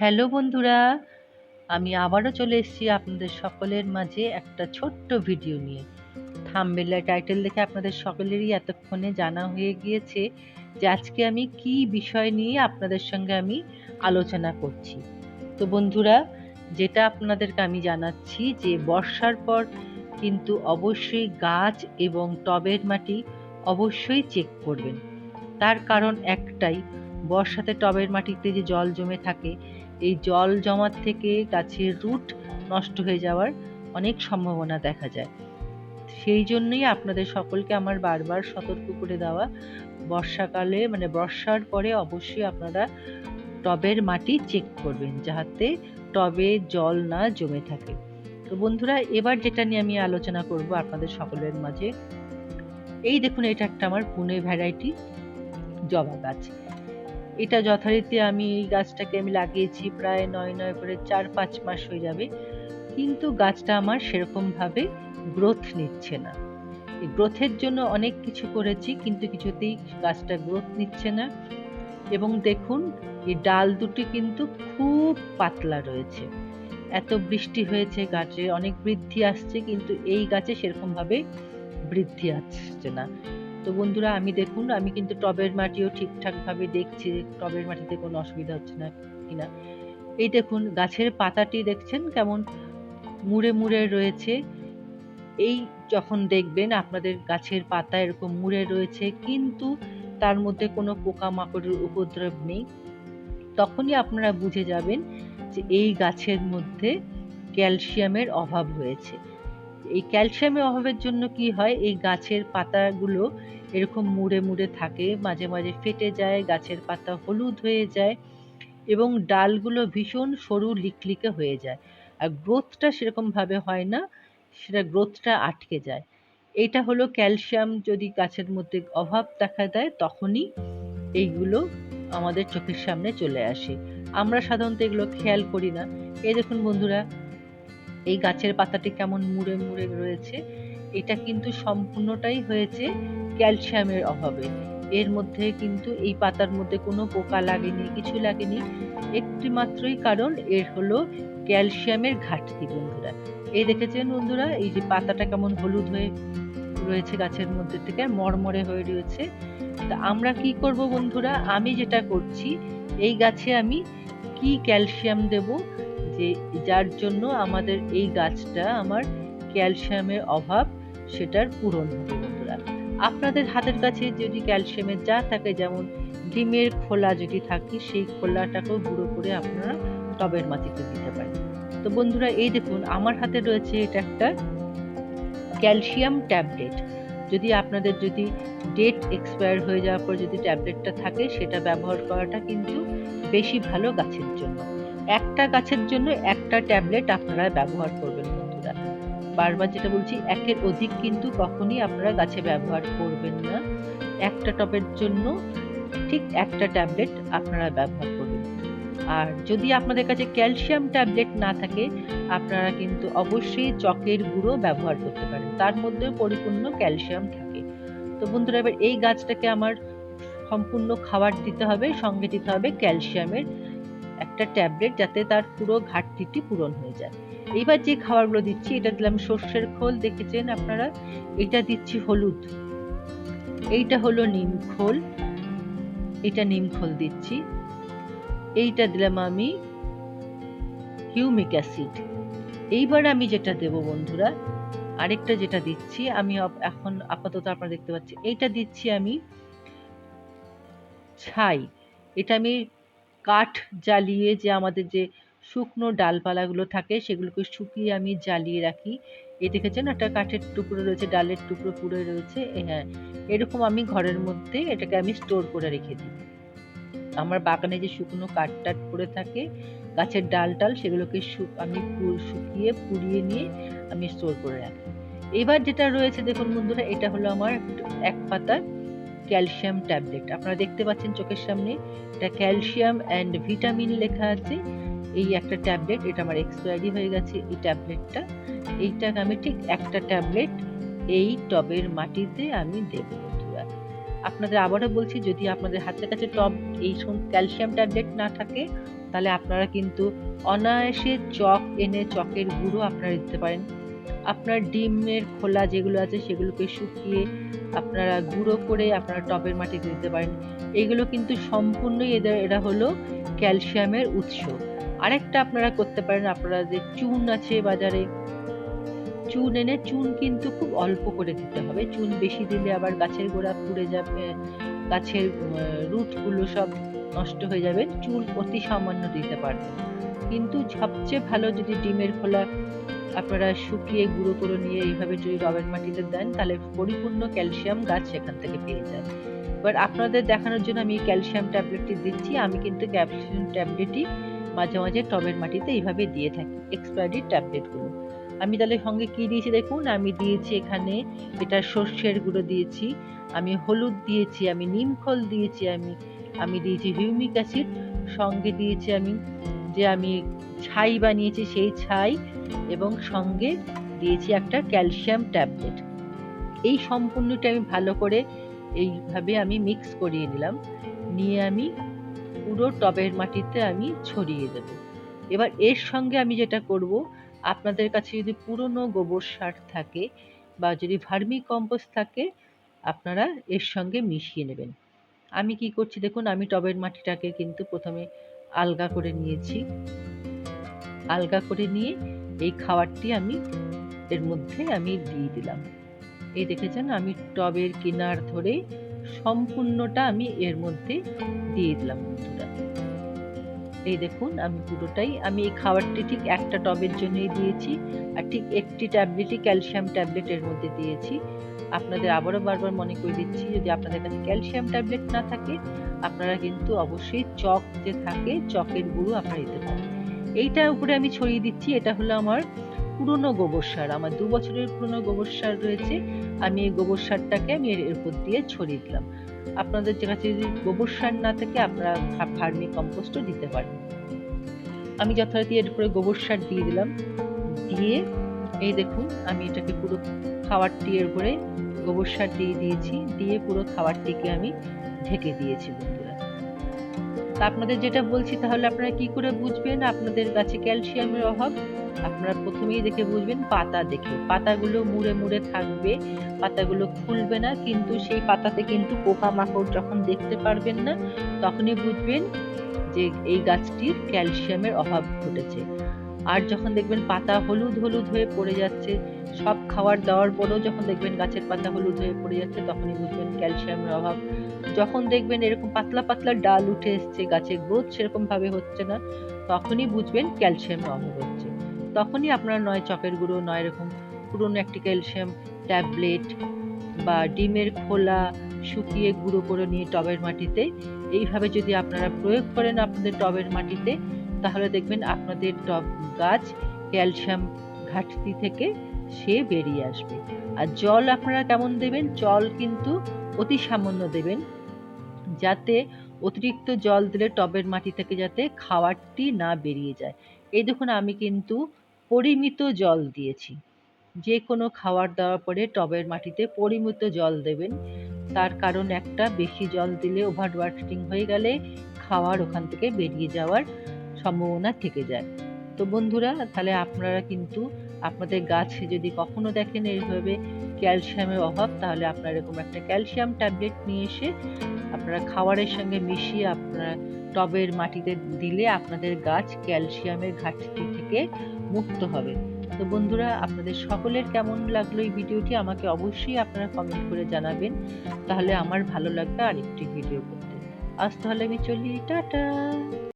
Hello বন্ধুরা, আমি আবারও চলে এসেছি আপনাদের সকলের মাঝে একটা ছোট্ট ভিডিও নিয়ে। থামবেলা টাইটেল দেখে আপনাদের সকলেরই এতক্ষণে জানা হয়ে গিয়েছে যে আজকে আমি কি বিষয় নিয়ে আপনাদের সঙ্গে আমি আলোচনা করছি। তো বন্ধুরা, যেটা আপনাদেরকে আমি জানাচ্ছি যে বর্ষার পর কিন্তু অবশ্যই গাছ এবং টবের মাটি অবশ্যই চেক করবেন। তার কারণ একটাই বর্ষাতে টবের মাটিতে যে জল জমে থাকে, এই জল জমার থেকে গাছের রুট নষ্ট হয়ে যাওয়ার অনেক সম্ভাবনা দেখা যায়। সেই জন্যই আপনাদের সকলকে আমার বারবার সতর্ক করে দেওয়া, বর্ষাকালে মানে বর্ষার পরে অবশ্যই আপনারা টবের মাটি চেক করবেন, যাহাতে টবে জল না জমে থাকে। তো বন্ধুরা, এবার যেটা নিয়ে আমি আলোচনা করব আপনাদের সকলের মাঝে, এই দেখুন এটা একটা আমার পুনে ভ্যারাইটি জবা গাছ। এটা যথারীতি আমি এই গাছটাকে আমি লাগিয়েছি প্রায় নয় নয় করে চার পাঁচ মাস হয়ে যাবে। কিন্তু গাছটা আমার সেরকমভাবে গ্রোথ নিচ্ছে না। এই গ্রোথের জন্য অনেক কিছু করেছি, কিন্তু কিছুতেই গাছটা গ্রোথ নিচ্ছে না। এবং দেখুন, এই ডাল দুটি কিন্তু খুব পাতলা রয়েছে। এত বৃষ্টি হয়েছে গাছে, অনেক বৃদ্ধি আসছে, কিন্তু এই গাছে সেরকমভাবে বৃদ্ধি আসছে না। তো বন্ধুরা, আমি দেখুন, আমি কিন্তু টবের মাটিও ঠিকঠাকভাবে দেখছি টবের মাটিতে কোনো অসুবিধা হচ্ছে না কিনা। এই দেখুন, গাছের পাতাটি দেখছেন কেমন মুড়ে মুড়ে রয়েছে। এই যখন দেখবেন আপনাদের গাছের পাতা এরকম মুড়ে রয়েছে, কিন্তু তার মধ্যে কোনো পোকামাকড়ের উপদ্রব নেই। তখনই আপনারা বুঝে যাবেন যে এই গাছের মধ্যে ক্যালসিয়ামের অভাব হয়েছে। এই ক্যালসিয়ামের অভাবের জন্য কি হয়? এই গাছের পাতাগুলো এরকম মুড়ে মুড়ে থাকে, মাঝে মাঝে ফেটে যায়, গাছের পাতা হলুদ হয়ে যায় এবং ডালগুলো ভীষণ সরু লিকলিকে হয়ে যায়। আর গ্রোথটা সেরকমভাবে হয় না, সেটা গ্রোথটা আটকে যায়। এটা হলো ক্যালসিয়াম যদি গাছের মধ্যে অভাব দেখা দেয়, তখনই এইগুলো আমাদের চোখের সামনে চলে আসে। আমরা সাধারণত এগুলো খেয়াল করি না। এই দেখুন বন্ধুরা এই গাছের পাতাটি কেমন মুড়ে মুড়ে রয়েছে, এটা কিন্তু সম্পূর্ণটাই হয়েছে ক্যালসিয়ামের অভাবে। এর মধ্যে কিন্তু এই পাতার মধ্যে কোনো পোকা লাগেনি, কিছু লাগেনি, একটি মাত্রই কারণ এর হলো ক্যালসিয়ামের ঘাটতি, বন্ধুরা। এই দেখেছেন বন্ধুরা, এই যে পাতাটা কেমন হলুদ হয়ে রয়েছে গাছের মধ্যে থেকে, মরমরে হয়ে রয়েছে। তা আমরা কি করব বন্ধুরা? আমি যেটা করছি, এই গাছে আমি কি ক্যালসিয়াম দেব? যে যার জন্য আমাদের এই গাছটা আমার ক্যালসিয়ামের অভাব, সেটার পূরণ হবে বন্ধুরা। আপনাদের হাতের কাছে যদি ক্যালসিয়ামের যা থাকে, যেমন ডিমের খোলা যদি থাকে, সেই খোলাটাকেও গুঁড়ো করে আপনারা টবের মাটিতে দিতে পারেন। তো বন্ধুরা, এই দেখুন, আমার হাতে রয়েছে এটা একটা ক্যালসিয়াম ট্যাবলেট। যদি আপনাদের যদি ডেট এক্সপায়ার হয়ে যাওয়ার পর যদি ট্যাবলেটটা থাকে, সেটা ব্যবহার করাটা কিন্তু বেশি ভালো গাছের জন্য। একটা গাছের জন্য একটা ট্যাবলেট আপনারা ব্যবহার করবেন বন্ধুরা। বারবার যেটা বলছি, একের অধিক কিন্তু কখনই আপনারা গাছে ব্যবহার করবেন না। একটা টবের জন্য ঠিক একটা ট্যাবলেট আপনারা ব্যবহার করবেন। আর যদি আপনাদের কাছে ক্যালসিয়াম ট্যাবলেট না থাকে, আপনারা কিন্তু অবশ্যই চকের গুঁড়ো ব্যবহার করতে পারেন। তার মধ্যেও পরিপূর্ণ ক্যালসিয়াম থাকে। তো বন্ধুরা, এবার এই গাছটাকে আমার সম্পূর্ণ খাবার দিতে হবে, সঙ্গে দিতে হবে ক্যালসিয়ামের একটা ট্যাবলেট যাতে তার পুরো ঘাটতিটি পূরণ হয়ে যায়। এইবার যে খাবারগুলো দিচ্ছি, এটা দিলাম সর্ষের খোল, দেখেছেন আপনারা? এটা দিচ্ছি হলুদ। এইটা হলো নিম খোল। এটা নিম খোল দিচ্ছি। এইটা দিলাম আমি হিউমিক অ্যাসিড। এইবার আমি যেটা দেব বন্ধুরা, আরেকটা যেটা দিচ্ছি, আমি এখন আপাতত আপনারা দেখতে পাচ্ছি এইটা দিচ্ছি আমি ছাই। এটা আমি কাঠ জ্বালিয়ে যে আমাদের যে শুকনো ডালপালাগুলো থাকে, সেগুলোকে শুকিয়ে আমি জ্বালিয়ে রাখি। এই দেখেছেন? একটা কাঠের টুকরো রয়েছে, ডালের টুকরো পুড়ে রয়েছে। হ্যাঁ এরকম আমি ঘরের মধ্যে এটাকে আমি স্টোর করে রেখে দিই। আমার বাগানে যে শুকনো কাঠ টাট পড়ে থাকে, গাছের ডাল টাল, সেগুলোকে আমি শুকিয়ে, পুড়িয়ে নিয়ে আমি স্টোর করে রাখি। এবার যেটা রয়েছে, দেখুন বন্ধুরা, এটা হলো আমার এক পাতা ক্যালসিয়াম ট্যাবলেট আপনারা দেখতে পাচ্ছেন চোখের সামনে, এটা ক্যালসিয়াম অ্যান্ড ভিটামিন লেখা আছে। এই একটা ট্যাবলেট এটা আমার এক্সপায়ারি হয়ে গেছে এই ট্যাবলেটটা এইটা আমি ঠিক একটা ট্যাবলেট এই টবের মাটিতে আমি দেব আপনাদের আবারও বলছি, যদি আপনাদের হাতের কাছে টব এই ক্যালসিয়াম ট্যাবলেট না থাকে, তাহলে আপনারা কিন্তু অনায়াসে চক এনে চকের গুঁড়ো আপনারা দিতে পারেন। আপনার ডিমের খোলা যেগুলো আছে সেগুলোকে শুকিয়ে আপনারা গুঁড়ো করে আপনারা টবের মাটিতে দিতে পারেন। এগুলো কিন্তু সম্পূর্ণই এদের, এরা হলো ক্যালসিয়ামের উৎস। আরেকটা আপনারা করতে পারেন, আপনারা যে চুন আছে বাজারে, চুন এনে, চুন কিন্তু খুব অল্প করে দিতে হবে। চুন বেশি দিলে আবার গাছের গোড়া পুড়ে যাবে, গাছের রুটগুলো সব নষ্ট হয়ে যাবে। চুন অতি সামান্য দিতে পারবেন। কিন্তু সবচেয়ে ভালো যদি ডিমের খোলা আপনারা শুকিয়ে গুঁড়ো করে নিয়ে এইভাবে যদি রবের মাটিতে দেন, তাহলে পরিপূর্ণ ক্যালসিয়াম গাছ সেখান থেকে পেয়ে যায় এবার আপনাদের দেখানোর জন্য আমি ক্যালসিয়াম ট্যাবলেটটি দিচ্ছি। আমি কিন্তু ক্যালসিয়াম ট্যাবলেটই মাঝে মাঝে টবের মাটিতে এইভাবে দিয়ে থাকি, এক্সপায়ারি ট্যাবলেটগুলো। আমি তাহলে সঙ্গে কি দিয়েছি দেখুন, আমি দিয়েছি এখানে এটা সর্ষের গুঁড়ো দিয়েছি, আমি হলুদ দিয়েছি, আমি নিমখোল দিয়েছি, আমি আমি দিয়েছি হিউমিক অ্যাসিড, সঙ্গে দিয়েছি আমি যে আমি ছাই বানিয়েছি সেই ছাই এবং সঙ্গে দিয়েছি একটা ক্যালসিয়াম ট্যাবলেট। এই সম্পূর্ণটা আমি ভালো করে এইভাবে আমি মিক্স করিয়ে নিলাম। নিয়ে আমি পুরো টবের মাটিতে আমি ছড়িয়ে দেব। এবার এর সঙ্গে আমি যেটা করব, আপনাদের কাছে যদি পুরনো গোবর সার থাকে বা যদি ভার্মি কম্পোস্ট থাকে, আপনারা এর সঙ্গে মিশিয়ে নেবেন। আমি কি করছি দেখুন, আমি টবের মাটিটাকে কিন্তু প্রথমে আলগা করে নিয়েছি। আলগা করে নিয়ে এই খাবারটি আমি এর মধ্যে আমি দিয়ে দিলাম। এই দেখেছেন আমি টবের কিনার ধরে সম্পূর্ণটা আমি এর মধ্যে দিয়ে দিলাম বন্ধুরা। এই দেখুন, আমি পুরোটাই আমি এই খাবারটি ঠিক একটা টবের জন্যই দিয়েছি আর ঠিক একটি ট্যাবলেটই ক্যালসিয়াম ট্যাবলেট এর মধ্যে দিয়েছি। আপনাদের আবারও বারবার মনে করে দিচ্ছি, যদি আপনাদের কাছে ক্যালসিয়াম ট্যাবলেট না থাকে, আপনারা কিন্তু অবশ্যই চক যে থাকে, চকের গুঁড়ো আপনারা দিতে পারেন। এইটার উপরে আমি ছড়িয়ে দিচ্ছি, এটা হলো আমার পুরনো গোবর সার। আমার দু বছরের পুরনো গোবর সার রয়েছে। আমি এই গোবর সারটাকে আমি এর উপর দিয়ে ছড়িয়ে দিলাম। আপনাদের কাছে যদি গোবর সার না থাকে আপনারা ফার্মি কম্পোস্টও দিতে পারেন আমি যথারীতি এর উপরে গোবর সার দিয়ে দিলাম। দিয়ে এই দেখুন, আমি এটাকে পুরো খাবারটি এর উপরে গোবর সার দিয়ে দিয়েছি। দিয়ে পুরো খাবারটিকে আমি ঢেকে দিয়েছি। তা আপনাদের যেটা বলছি তাহলে আপনারা কি করে বুঝবেন? আপনাদের গাছে ক্যালসিয়ামের অভাব। আপনারা প্রথমেই দেখে বুঝবেন পাতা দেখে। পাতাগুলো মুড়ে মুড়ে থাকবে, পাতাগুলো খুলবে না, কিন্তু সেই পাতাতে কিন্তু পোকামাকড় যখন দেখতে পারবেন না, তখনই বুঝবেন যে এই গাছটির ক্যালসিয়ামের অভাব ঘটেছে। আর যখন দেখবেন পাতা হলুদ হলুদ হয়ে পড়ে যাচ্ছে, সব খাবার দেওয়ার পরেও যখন দেখবেন গাছের পাতা হলুদ হয়ে পড়ে যাচ্ছে, তখনই বুঝবেন ক্যালসিয়ামের অভাব। যখন দেখবেন এরকম পাতলা পাতলা ডাল উঠে এসছে, গাছের গ্রোথ সেরকম ভাবে হচ্ছে না, তখনই বুঝবেন ক্যালসিয়ামের অভাব হচ্ছে। তখনই আপনারা নয় চকের গুঁড়ো, নয় এরকম পুরনো একটি ক্যালসিয়াম ট্যাবলেট বা ডিমের খোলা শুকিয়ে গুঁড়ো করে নিয়ে টবের মাটিতে, এইভাবে যদি আপনারা প্রয়োগ করেন আপনাদের টবের মাটিতে, তাহলে দেখবেন আপনাদের টব গাছ ক্যালসিয়াম ঘাটতি থেকে সে বেরিয়ে আসবে। আর জল আপনারা কেমন দেবেন? জল কিন্তু অতি সামান্য দেবেন। যাতে অতিরিক্ত জল দিলে টবের মাটি থেকে যাতে খাবারটি না বেরিয়ে যায়। এই দেখুন, আমি কিন্তু পরিমিত জল দিয়েছি। যে কোনো খাবার দেওয়ার পরে টবের মাটিতে পরিমিত জল দেবেন। তার কারণ একটা, বেশি জল দিলে ওভার ওয়াটারিং হয়ে গেলে খাওয়ার ওখান থেকে বেরিয়ে যাওয়ার সম্ভাবনা থেকে যায়। তো বন্ধুরা, তাহলে আপনারা কিন্তু আপনাদের গাছে যদি কখনো দেখেন এইভাবে ক্যালসিয়ামের অভাব, তাহলে আপনারা এরকম একটা ক্যালসিয়াম ট্যাবলেট নিয়ে এসে আপনারা খাবারের সঙ্গে মিশিয়ে আপনারা টবের মাটিতে দিলে আপনাদের গাছ ক্যালসিয়ামের ঘাটতি থেকে মুক্ত হবে। তো বন্ধুরা, আপনাদের সকলের কেমন লাগল এই ভিডিওটি? আমাকে অবশ্যই আপনারা কমেন্ট করে জানাবেন। তাহলে আমার ভালো লাগবে আরেকটি ভিডিও করতে। আজ তাহলে আমি চলি, টাটা!